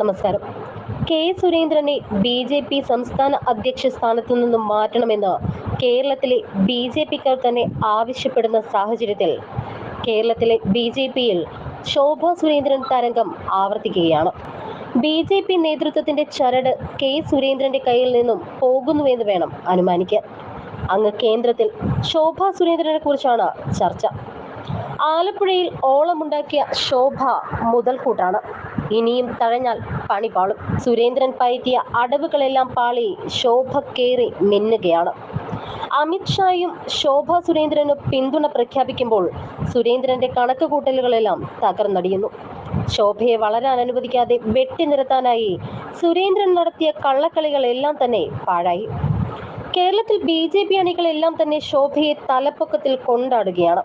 നമസ്കാരം. കെ സുരേന്ദ്രനെ B J P സംസ്ഥാന അധ്യക്ഷ സ്ഥാനത്തു നിന്നും മാറ്റണമെന്ന് കേരളത്തിലെ ബി ജെ പിക്കാർ തന്നെ ആവശ്യപ്പെടുന്ന സാഹചര്യത്തിൽ കേരളത്തിലെ ബി ജെ പിയിൽ ശോഭ സുരേന്ദ്രൻ തരംഗം ആവർത്തിക്കുകയാണ്. ബി ജെ പി നേതൃത്വത്തിന്റെ ചരട് കെ സുരേന്ദ്രന്റെ കയ്യിൽ നിന്നും പോകുന്നുവെന്ന് വേണം അനുമാനിക്കാൻ. അങ്ങ് കേന്ദ്രത്തിൽ ശോഭ സുരേന്ദ്രനെ കുറിച്ചാണ് ചർച്ച. ആലപ്പുഴയിൽ ഓളമുണ്ടാക്കിയ ശോഭ മുതൽക്കൂട്ടാണ്. ഇനിയും തഴഞ്ഞാൽ പണി പാളും. സുരേന്ദ്രൻ പയറ്റിയ അടവുകളെല്ലാം പാളി ശോഭ കേറി മിന്നുകയാണ്. അമിത്ഷായും ശോഭ സുരേന്ദ്രന് പിന്തുണ പ്രഖ്യാപിക്കുമ്പോൾ സുരേന്ദ്രന്റെ കണക്ക് കൂട്ടലുകളെല്ലാം തകർന്നടിയുന്നു. ശോഭയെ വളരാൻ അനുവദിക്കാതെ വെട്ടി നിരത്താനായി സുരേന്ദ്രൻ നടത്തിയ കള്ളക്കളികളെല്ലാം തന്നെ പാഴായി. കേരളത്തിൽ ബി ജെ പി അണികളെല്ലാം തന്നെ ശോഭയെ തലപ്പൊക്കത്തിൽ കൊണ്ടാടുകയാണ്.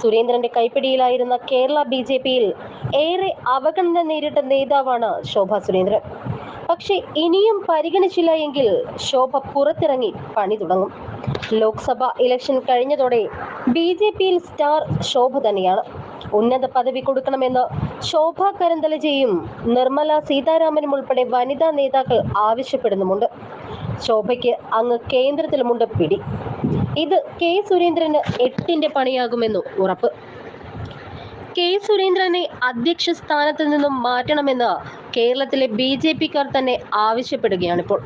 സുരേന്ദ്രന്റെ കൈപ്പിടിയിലായിരുന്ന കേരള ബി ജെ പിയിൽ ഏറെ അവഗണന നേരിട്ട നേതാവാണ് ശോഭ സുരേന്ദ്രൻ. പക്ഷെ ഇനിയും പരിഗണിച്ചില്ല എങ്കിൽ ശോഭ പുറത്തിറങ്ങി പണി തുടങ്ങും. ലോക്സഭ ഇലക്ഷൻ കഴിഞ്ഞതോടെ ബി ജെ പിയിൽ സ്റ്റാർ ശോഭ തന്നെയാണ്. ഉന്നത പദവി കൊടുക്കണമെന്ന് ശോഭ കരന്തലജയും നിർമ്മല സീതാരാമനും ഉൾപ്പെടെ വനിതാ നേതാക്കൾ ആവശ്യപ്പെടുന്നുമുണ്ട്. ശോഭയ്ക്ക് അങ്ങ് കേന്ദ്രത്തിലുമുണ്ട് പിടി. ഇത് കെ സുരേന്ദ്രന് എട്ടിന്റെ പണിയാകുമെന്നു ഉറപ്പ്. കെ സുരേന്ദ്രനെ അധ്യക്ഷ സ്ഥാനത്ത് നിന്നും മാറ്റണമെന്ന് കേരളത്തിലെ ബി ജെ പിക്കാർ തന്നെ ആവശ്യപ്പെടുകയാണിപ്പോൾ.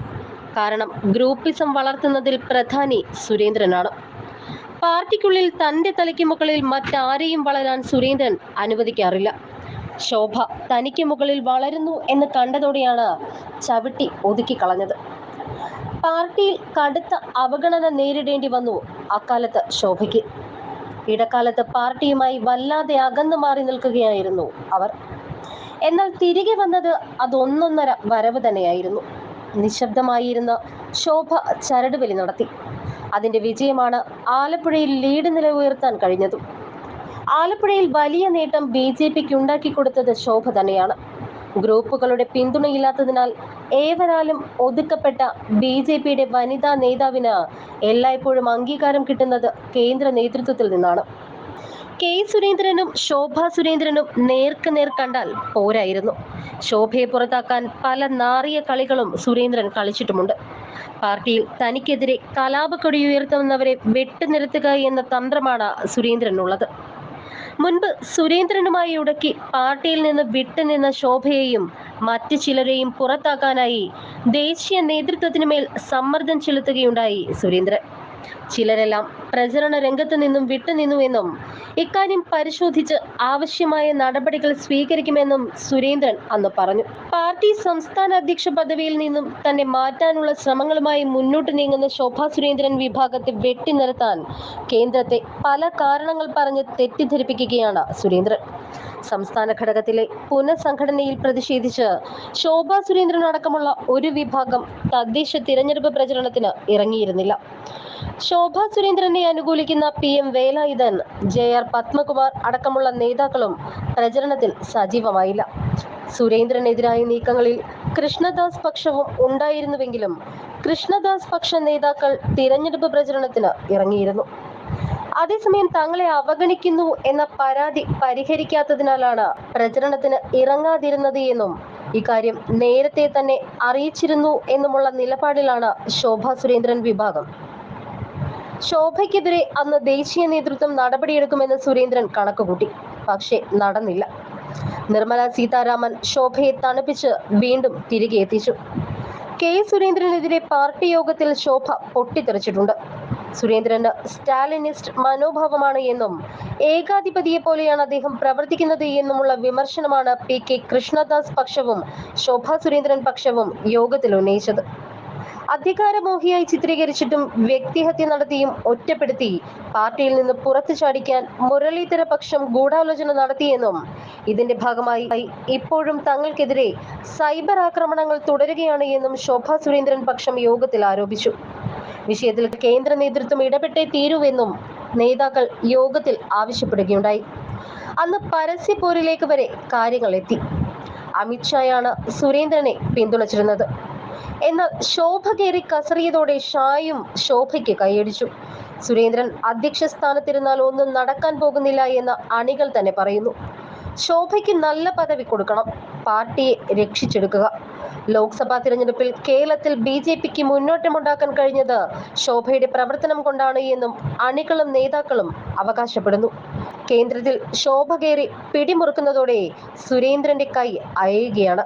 കാരണം ഗ്രൂപ്പിസം വളർത്തുന്നതിൽ പ്രധാനി സുരേന്ദ്രനാണ്. പാർട്ടിക്കുള്ളിൽ തന്റെ തലയ്ക്ക് മുകളിൽ മറ്റാരെയും വളരാൻ സുരേന്ദ്രൻ അനുവദിക്കാറില്ല. ശോഭ തനിക്ക് മുകളിൽ വളരുന്നു എന്ന് കണ്ടതോടെയാണ് ചവിട്ടി ഒതുക്കിക്കളഞ്ഞത് പാർട്ടിയിൽ കടുത്ത അവഗണന നേരിടേണ്ടി വന്നു. അക്കാലത്ത് ശോഭയ്ക്ക്. ഇടക്കാലത്ത് പാർട്ടിയുമായി വല്ലാതെ അകന്നു മാറി നിൽക്കുകയായിരുന്നു അവർ. എന്നാൽ തിരികെ വന്നത് അതൊന്നൊന്നര വരവ് തന്നെയായിരുന്നു. നിശബ്ദമായിരുന്ന ശോഭ ചരടുവലി നടത്തി. അതിന്റെ വിജയമാണ് ആലപ്പുഴയിൽ ലീഡ് നില ഉയർത്താൻ കഴിഞ്ഞതും. ആലപ്പുഴയിൽ വലിയ നേട്ടം ബി ജെ പിക്ക് ഉണ്ടാക്കി കൊടുത്തത് ശോഭ തന്നെയാണ്. ഗ്രൂപ്പുകളുടെ പിന്തുണയില്ലാത്തതിനാൽ ഏവരാലും ഒതുക്കപ്പെട്ട ബി ജെ പിയുടെ വനിതാ നേതാവിന് എല്ലായ്പ്പോഴും അംഗീകാരം കിട്ടുന്നത് കേന്ദ്ര നേതൃത്വത്തിൽ നിന്നാണ്. കെ സുരേന്ദ്രനും ശോഭ സുരേന്ദ്രനും നേർക്ക് നേർ കണ്ടാൽ പോരായിരുന്നു. ശോഭയെ പുറത്താക്കാൻ പല നാറിയ കളികളും സുരേന്ദ്രൻ കളിച്ചിട്ടുമുണ്ട്. പാർട്ടിയിൽ തനിക്കെതിരെ കലാപക്കൊടി ഉയർത്തുന്നവരെ വെട്ടുനിരത്തുക എന്ന തന്ത്രമാണ് സുരേന്ദ്രനുള്ളത്. മുൻപ് സുരേന്ദ്രനുമായി ഉടക്കി പാർട്ടിയിൽ നിന്ന് വിട്ടുനിന്ന ശോഭയെയും മറ്റു ചിലരെയും പുറത്താക്കാനായി ദേശീയ നേതൃത്വത്തിനു മേൽ സമ്മർദ്ദം ചെലുത്തുകയുണ്ടായി സുരേന്ദ്രൻ. ചിലരെല്ലാം പ്രചരണ രംഗത്ത് നിന്നും വിട്ടുനിന്നുവെന്നും ഇക്കാര്യം പരിശോധിച്ച് ആവശ്യമായ നടപടികൾ സ്വീകരിക്കുമെന്നും സുരേന്ദ്രൻ അന്ന് പറഞ്ഞു. പാർട്ടി സംസ്ഥാന അധ്യക്ഷ പദവിയിൽ നിന്നും തന്നെ മാറ്റാനുള്ള ശ്രമങ്ങളുമായി മുന്നോട്ട് നീങ്ങുന്ന ശോഭാ സുരേന്ദ്രൻ വിഭാഗത്തെ വെട്ടിനിർത്താൻ കേന്ദ്രത്തെ പല കാരണങ്ങൾ പറഞ്ഞ് തെറ്റിദ്ധരിപ്പിക്കുകയാണ് സുരേന്ദ്രൻ. സംസ്ഥാന ഘടകത്തിലെ പുനഃസംഘടനയിൽ പ്രതിഷേധിച്ച് ശോഭാ സുരേന്ദ്രൻ അടക്കമുള്ള ഒരു വിഭാഗം തദ്ദേശ തിരഞ്ഞെടുപ്പ് പ്രചരണത്തിന് ഇറങ്ങിയിരുന്നില്ല. ശോഭാ സുരേന്ദ്രനെ അനുകൂലിക്കുന്ന P M Velayudhan J R Padmakumar അടക്കമുള്ള നേതാക്കളും പ്രചരണത്തിൽ സജീവമായില്ല. സുരേന്ദ്രനെതിരായ നീക്കങ്ങളിൽ കൃഷ്ണദാസ് പക്ഷവും ഉണ്ടായിരുന്നുവെങ്കിലും കൃഷ്ണദാസ് പക്ഷ നേതാക്കൾ തിരഞ്ഞെടുപ്പ് പ്രചരണത്തിന് ഇറങ്ങിയിരുന്നു. അതേസമയം തങ്ങളെ അവഗണിക്കുന്നു എന്ന പരാതി പരിഹരിക്കാത്തതിനാലാണ് പ്രചരണത്തിന് ഇറങ്ങാതിരുന്നത് എന്നും ഇക്കാര്യം നേരത്തെ തന്നെ അറിയിച്ചിരുന്നു എന്നുമുള്ള നിലപാടിലാണ് ശോഭ സുരേന്ദ്രൻ വിഭാഗം. ശോഭയ്ക്കെതിരെ അന്ന് ദേശീയ നേതൃത്വം നടപടിയെടുക്കുമെന്ന് സുരേന്ദ്രൻ കണക്കുകൂട്ടി. പക്ഷേ നടന്നില്ല. നിർമ്മല സീതാരാമൻ ശോഭയെ തണുപ്പിച്ച് വീണ്ടും തിരികെ എത്തിച്ചു. കെ. സുരേന്ദ്രനെതിരെ പാർട്ടി യോഗത്തിൽ ശോഭ പൊട്ടിത്തെറിച്ചിട്ടുണ്ട്. സുരേന്ദ്രന് സ്റ്റാലിനിസ്റ്റ് മനോഭാവമാണ് എന്നും ഏകാധിപതിയെ പോലെയാണ് അദ്ദേഹം പ്രവർത്തിക്കുന്നത് എന്നുമുള്ള വിമർശനമാണ് പി. കെ. കൃഷ്ണദാസ് പക്ഷവും ശോഭ സുരേന്ദ്രൻ പക്ഷവും യോഗത്തിൽ ഉന്നയിച്ചത്. അധികാരമോഹിയായി ചിത്രീകരിച്ചിട്ടും വ്യക്തിഹത്യ നടത്തിയും ഒറ്റപ്പെടുത്തി. പാർട്ടിയിൽ നിന്ന് പുറത്തു ചാടിക്കാൻ മുരളീധര പക്ഷം ഗൂഢാലോചന നടത്തിയെന്നും ഇതിന്റെ ഭാഗമായി ഇപ്പോഴും തങ്ങൾക്കെതിരെ സൈബർ ആക്രമണങ്ങൾ തുടരുകയാണ് എന്നും ശോഭ സുരേന്ദ്രൻ പക്ഷം യോഗത്തിൽ ആരോപിച്ചു. വിഷയത്തിൽ കേന്ദ്ര നേതൃത്വം ഇടപെട്ടേ തീരുവെന്നും നേതാക്കൾ യോഗത്തിൽ ആവശ്യപ്പെടുകയുണ്ടായി. അന്ന് പരസ്യ പോരിലേക്ക് വരെ കാര്യങ്ങൾ എത്തി. അമിത്ഷായാണ് സുരേന്ദ്രനെ പിന്തുണച്ചിരുന്നത്. എന്നാൽ ശോഭ കയറി കസറിയതോടെ ഷായും ശോഭയ്ക്ക് കൈയടിച്ചു. സുരേന്ദ്രൻ അധ്യക്ഷ സ്ഥാനത്തിരുന്നാൽ ഒന്നും നടക്കാൻ പോകുന്നില്ല എന്ന് അണികൾ തന്നെ പറയുന്നു. ശോഭയ്ക്ക് നല്ല പദവി കൊടുക്കണം. പാർട്ടിയെ രക്ഷിച്ചെടുക്കുക. ലോക്സഭാ തിരഞ്ഞെടുപ്പിൽ കേരളത്തിൽ ബി ജെ പിക്ക് മുന്നോട്ടമുണ്ടാക്കാൻ കഴിഞ്ഞത് ശോഭയുടെ പ്രവർത്തനം കൊണ്ടാണ് എന്നും അണികളും നേതാക്കളും അവകാശപ്പെടുന്നു. കേന്ദ്രത്തിൽ ശോഭ കയറി പിടിമുറുക്കുന്നതോടെ സുരേന്ദ്രന്റെ കൈ അയയുകയാണ്.